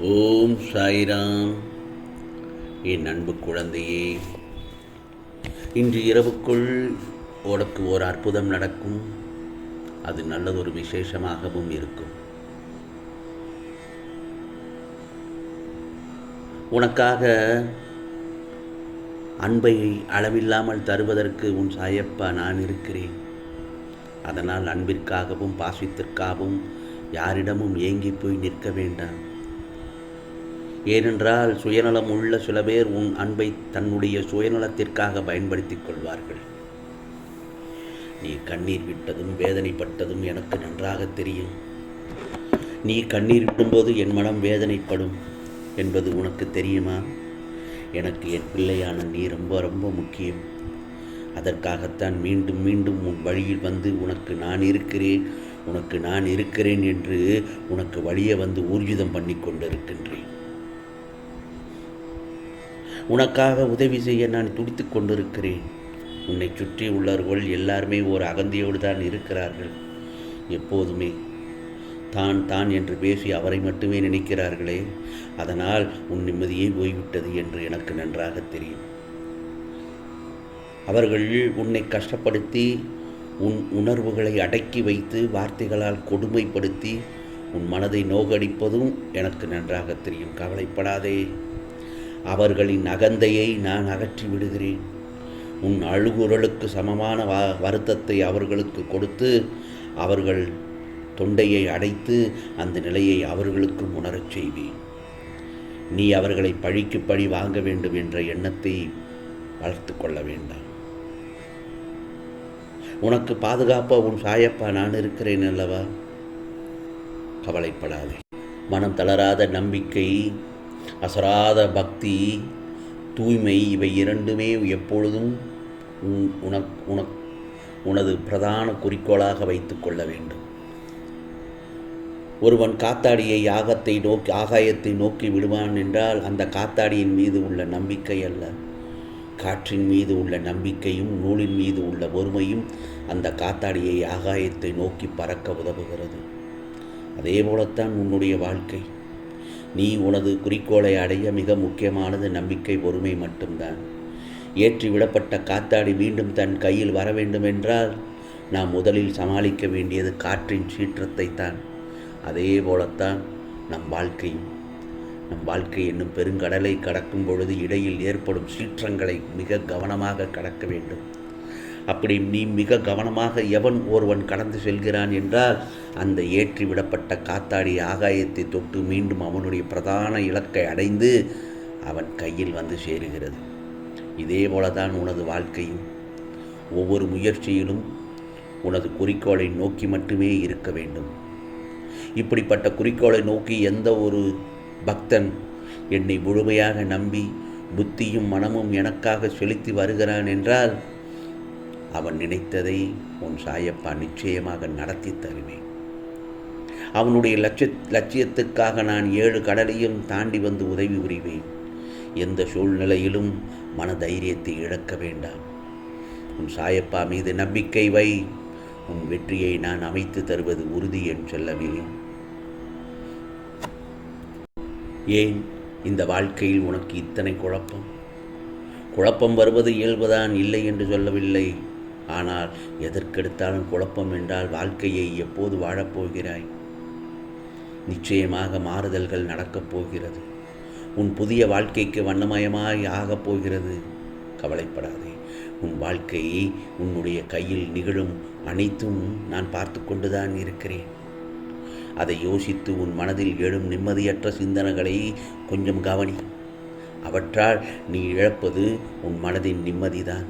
ஓம் சாய்ராம். என் அன்பு குழந்தையே இன்று இரவுக்குள் உனக்கு ஒரு அற்புதம் நடக்கும். அது நல்லதொரு விசேஷமாகவும் இருக்கும். உனக்காக அன்பை அளவில்லாமல் தருவதற்கு உன் சாயப்பா நான் இருக்கிறேன். அதனால் அன்பிற்காகவும் பாசத்திற்காகவும் யாரிடமும் ஏங்கி போய் நிற்க வேண்டாம். ஏனென்றால் சுயநலம் உள்ள சில பேர் உன் அன்பை தன்னுடைய சுயநலத்திற்காக பயன்படுத்திக் கொள்வார்கள். நீ கண்ணீர் விட்டதும் வேதனைப்பட்டதும் எனக்கு நன்றாக தெரியும். நீ கண்ணீர் விடும்போது என் மனம் வேதனைப்படும் என்பது உனக்கு தெரியுமா? எனக்கு என் பிள்ளையான நீ ரொம்ப ரொம்ப முக்கியம். அதற்காகத்தான் மீண்டும் மீண்டும் உன் வழியில் வந்து உனக்கு நான் இருக்கிறேன் உனக்கு நான் இருக்கிறேன் என்று உனக்கு வழியை வந்து ஊர்ஜிதம் பண்ணி கொண்டிருக்கின்றேன். உனக்காக உதவி செய்ய நான் துடித்து கொண்டிருக்கிறேன். உன்னை சுற்றி உள்ளவர்கள் எல்லாருமே ஒரு அகந்தியோடு தான் இருக்கிறார்கள். எப்போதுமே தான் தான் என்று பேசி அவரை மட்டுமே நினைக்கிறார்களே அதனால் உன் நிம்மதியே போய்விட்டது என்று எனக்கு நன்றாக தெரியும். அவர்கள் உன்னை கஷ்டப்படுத்தி உன் உணர்வுகளை அடக்கி வைத்து வார்த்தைகளால் கொடுமைப்படுத்தி உன் மனதை நோகடிப்பதும் எனக்கு நன்றாக தெரியும். கவலைப்படாதே. அவர்களின் அகந்தையை நான் அகற்றி விடுகிறேன். உன் அழுகுரலுக்கு சமமான வ வருத்தத்தை அவர்களுக்கு கொடுத்து அவர்கள் தொண்டையை அடைத்து அந்த நிலையை அவர்களுக்கும் உணரச் செய்வேன். நீ அவர்களை பழிக்கு பழி வாங்க வேண்டும் என்ற எண்ணத்தை வளர்த்து கொள்ள வேண்டாம். உனக்கு பாதுகாப்பா உன் சாயப்பா நான் இருக்கிறேன் அல்லவா? கவலைப்படாதே. மனம் தளராத நம்பிக்கை அசராத பக்தி தூய்மை இவை இரண்டுமே எப்பொழுதும் உன் உனக் உனக் உனது பிரதான குறிக்கோளாக வைத்து கொள்ள வேண்டும். ஒருவன் காத்தாடியை யாகத்தை நோக்கி ஆகாயத்தை நோக்கி விடுவான் என்றால் அந்த காத்தாடியின் மீது உள்ள நம்பிக்கை அல்ல. காற்றின் மீது உள்ள நம்பிக்கையும் நூலின் மீது உள்ள பொறுமையும் அந்த காத்தாடியை ஆகாயத்தை நோக்கி பறக்க உதவுகிறது. அதே போலத்தான் உன்னுடைய வாழ்க்கை. நீ உனது குறிக்கோளை அடைய மிக முக்கியமானது நம்பிக்கை பொறுமை மட்டும்தான். ஏற்றி விடப்பட்ட காத்தாடி மீண்டும் தன் கையில் வர வேண்டுமென்றால் நாம் முதலில் சமாளிக்க வேண்டியது காற்றின் சீற்றத்தை தான் அதே போலத்தான் நம் வாழ்க்கையும். நம் வாழ்க்கை என்னும் பெருங்கடலை கடக்கும் பொழுது இடையில் ஏற்படும் சீற்றங்களை மிக கவனமாக கடக்க வேண்டும். அப்படி நீ மிக கவனமாக எவன் ஒருவன் கடந்து செல்கிறான் என்றால் அந்த ஏற்றி விடப்பட்ட காத்தாடி ஆகாயத்தை தொட்டு மீண்டும் அவனுடைய பிரதான இலக்கை அடைந்து அவன் கையில் வந்து சேருகிறது. இதே போலதான் உனது வாழ்க்கையும். ஒவ்வொரு முயற்சியிலும் உனது குறிக்கோளை நோக்கி மட்டுமே இருக்க வேண்டும். இப்படிப்பட்ட குறிக்கோளை நோக்கி எந்த ஒரு பக்தன் என்னை முழுமையாக நம்பி புத்தியும் மனமும் எனக்காக செலுத்தி வருகிறான் என்றால் அவன் நினைத்ததை உன் சாயப்பா நிச்சயமாக நடத்தி தருவேன். அவனுடைய லட்சிய லட்சியத்துக்காக நான் ஏழு கடலையும் தாண்டி வந்து உதவி புரிவேன். எந்த சூழ்நிலையிலும் மன தைரியத்தை இழக்க வேண்டாம். உன் சாயப்பா மீது நம்பிக்கை வை. உன் வெற்றியை நான் அமைத்து தருவது உறுதி என் செல்லவே ஏன்? இந்த வாழ்க்கையில் உனக்கு இத்தனை குழப்பம்? குழப்பம் வருவது இயல்புதான் இல்லை என்று சொல்லவில்லை. ஆனால் எதற்கெடுத்தாலும் குழப்பம் என்றால் வாழ்க்கையை எப்போது வாழப்போகிறாய்? நிச்சயமாக மாறுதல்கள் நடக்கப் போகிறது. உன் புதிய வாழ்க்கைக்கு வண்ணமயமாய் ஆகப் போகிறது. கவலைப்படாதே. உன் வாழ்க்கை உன்னுடைய கையில் நிகழும் அனைத்தும் நான் பார்த்து கொண்டுதான் இருக்கிறேன். அதை யோசித்து உன் மனதில் எழும் நிம்மதியற்ற சிந்தனைகளை கொஞ்சம் கவனி. அவற்றால் நீ இழப்பது உன் மனதின் நிம்மதிதான்.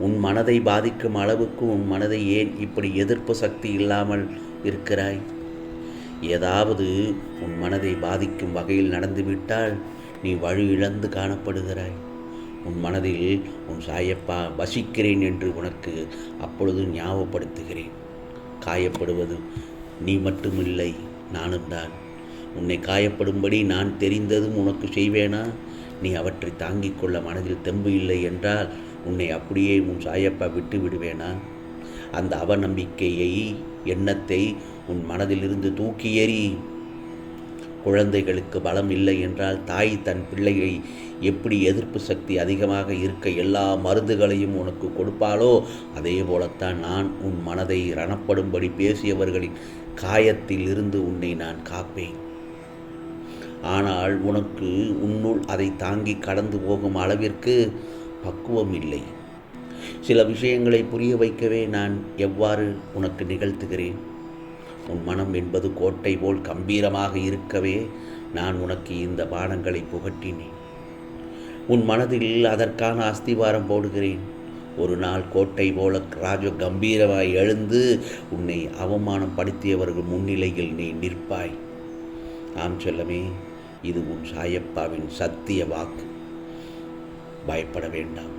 உன் மனதை பாதிக்கும் அளவுக்கு உன் மனதை ஏன் இப்படி எதிர்ப்பு சக்தி இல்லாமல் இருக்கிறாய்? ஏதாவது உன் மனதை பாதிக்கும் வகையில் நடந்துவிட்டால் நீ வழி இழந்து காணப்படுகிறாய். உன் மனதில் உன் சாயப்பா வசிக்கிறேன் என்று உனக்கு அப்பொழுது ஞாபகப்படுத்துகிறேன். காயப்படுவது நீ மட்டுமில்லை நானும் தான். உன்னை காயப்படும்படி நான் தெரிந்ததும் உனக்கு செய்வேனா? நீ அவற்றை தாங்கிக் கொள்ள மனதில் தெம்பு இல்லை என்றால் உன்னை அப்படியே உன் சாயப்பா விட்டு விடுவேனா? அந்த அவநம்பிக்கையை எண்ணத்தை உன் மனதிலிருந்து தூக்கி எறி குழந்தைகளுக்கு பலம் இல்லை என்றால் தாய் தன் பிள்ளையை எப்படி எதிர்ப்பு சக்தி அதிகமாக இருக்க எல்லா மருந்துகளையும் உனக்கு கொடுப்பாளோ அதே போலத்தான் நான் உன் மனதை ரணப்படும்படி பேசியவர்களின் காயத்தில் இருந்து உன்னை நான் காப்பேன். ஆனால் உனக்கு உன்னுள் அதை தாங்கி கடந்து போகும் அளவிற்கு பக்குவம் இல்லை சில விஷயங்களை புரிய வைக்கவே நான் எவ்வாறு உனக்கு நிகழ்த்துகிறேன்? உன் மனம் என்பது கோட்டை போல் கம்பீரமாக இருக்கவே நான் உனக்கு இந்த பானங்களை புகட்டினேன். உன் மனதில் அதற்கான அஸ்திவாரம் போடுகிறேன். ஒரு நாள் கோட்டை போல ராஜ கம்பீரமாய் எழுந்து உன்னை அவமானம் படுத்தியவர்கள் முன்னிலையில் நீ நிற்பாய். ஆம் சொல்லமே இது உன் சாயப்பாவின் சத்திய வாக்கு. பயப்பட வேண்டாம்.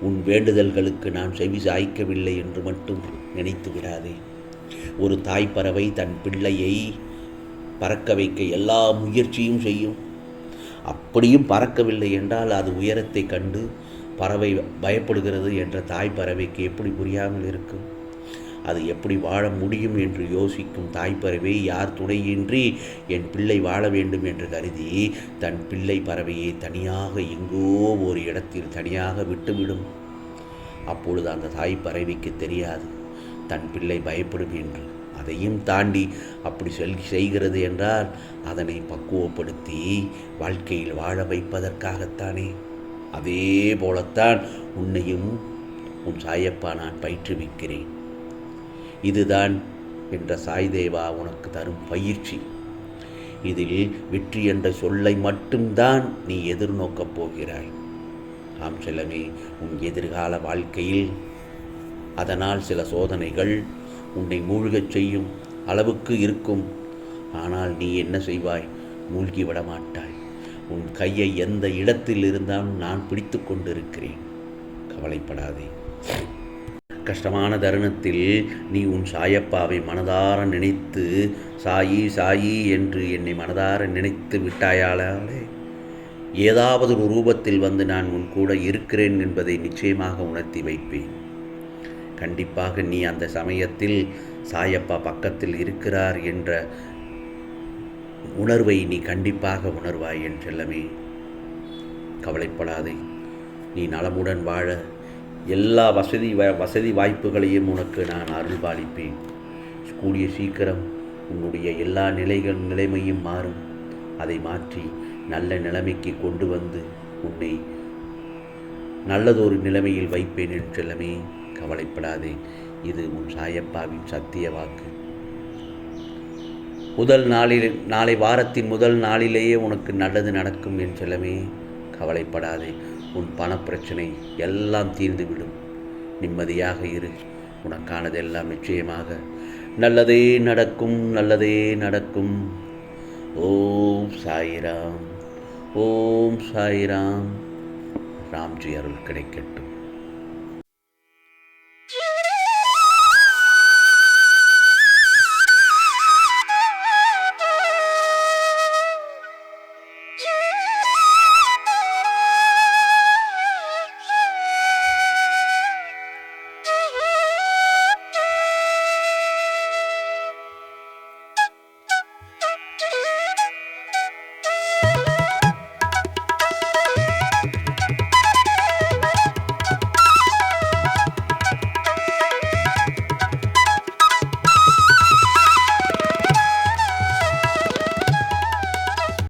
உன் வேண்டுதல்களுக்கு நான் செவி சாய்க்கவில்லை என்று மட்டும் நினைத்து விடாதே. ஒரு தாய் பறவை தன் பிள்ளையை பறக்க வைக்க எல்லா முயற்சியும் செய்யும். அப்படியும் பறக்கவில்லை என்றால் அது உயரத்தை கண்டு பறவை பயப்படுகிறது என்ற தாய் பறவைக்கு எப்படி புரியாமல் இருக்கும்? அது எப்படி வாழ முடியும் என்று யோசிக்கும் தாய்ப்பறவை யார் துணையின்றி என் பிள்ளை வாழ வேண்டும்? என்று கருதி தன் பிள்ளை பறவையை தனியாக எங்கோ ஒரு இடத்தில் தனியாக விட்டுவிடும். அப்பொழுது அந்த தாய் பறவைக்கு தெரியாது தன் பிள்ளை பயப்படும் என்று. அதையும் தாண்டி அப்படி செல் செய்கிறது என்றால் அதனை பக்குவப்படுத்தி வாழ்க்கையில் வாழ வைப்பதற்காகத்தானே. அதே போலத்தான் உன்னையும் உன் சாயப்பா நான் பயிற்றுவிக்கிறேன். இதுதான் என்ற சாய்தேவா உனக்கு தரும் பயிற்சி. இதில் வெற்றி என்ற சொல்லை மட்டும்தான் நீ எதிர்நோக்கப் போகிறாய். ஆம் செல்லமே உன் எதிர்கால வாழ்க்கையில் அதனால் சில சோதனைகள் உன்னை மூழ்கச் செய்யும் அளவுக்கு இருக்கும். ஆனால் நீ என்ன செய்வாய்? மூழ்கி விட மாட்டாய். உன் கையை எந்த இடத்தில் இருந்தாலும் நான் பிடித்து கொண்டிருக்கிறேன். கவலைப்படாதே. கஷ்டமான தருணத்தில் நீ உன் சாயப்பாவை மனதார நினைத்து சாயி சாயி என்று என்னை மனதார நினைத்து விட்டாயாளே ஏதாவது ஒரு ரூபத்தில் வந்து நான் உன் கூட இருக்கிறேன் என்பதை நிச்சயமாக உணர்த்தி வைப்பேன். கண்டிப்பாக நீ அந்த சமயத்தில் சாயப்பா பக்கத்தில் இருக்கிறார் என்ற உணர்வை நீ கண்டிப்பாக உணர்வாய் என் செல்லமே. கவலைப்படாதே. நீ நலமுடன் வாழ. எல்லா வசதி வ வசதி வாய்ப்புகளையும் உனக்கு நான் அருள்பாலிப்பேன். கூடிய சீக்கிரம் உன்னுடைய எல்லா நிலைகள் நிலைமையும் மாறும். அதை மாற்றி நல்ல நிலைமைக்கு கொண்டு வந்து உன்னை நல்லதொரு நிலைமையில் வைப்பேன் என் செல்லமே. கவலைப்படாதே. இது உன் சாயப்பாவின் சத்திய வாக்கு. முதல் நாளில் நாளை வாரத்தின் முதல் நாளிலேயே உனக்கு நல்லது நடக்கும் என் செல்லமே. கவலைப்படாதே. உன் பணப்பிரச்சனை எல்லாம் தீர்ந்துவிடும். நிம்மதியாக இரு. உனக்கானதெல்லாம் நிச்சயமாக. நல்லதே நடக்கும் நல்லதே நடக்கும். ஓம் சாய்ராம். ஓம் சாய்ராம். ராம்ஜி அருள் கிடைக்கட்டும்.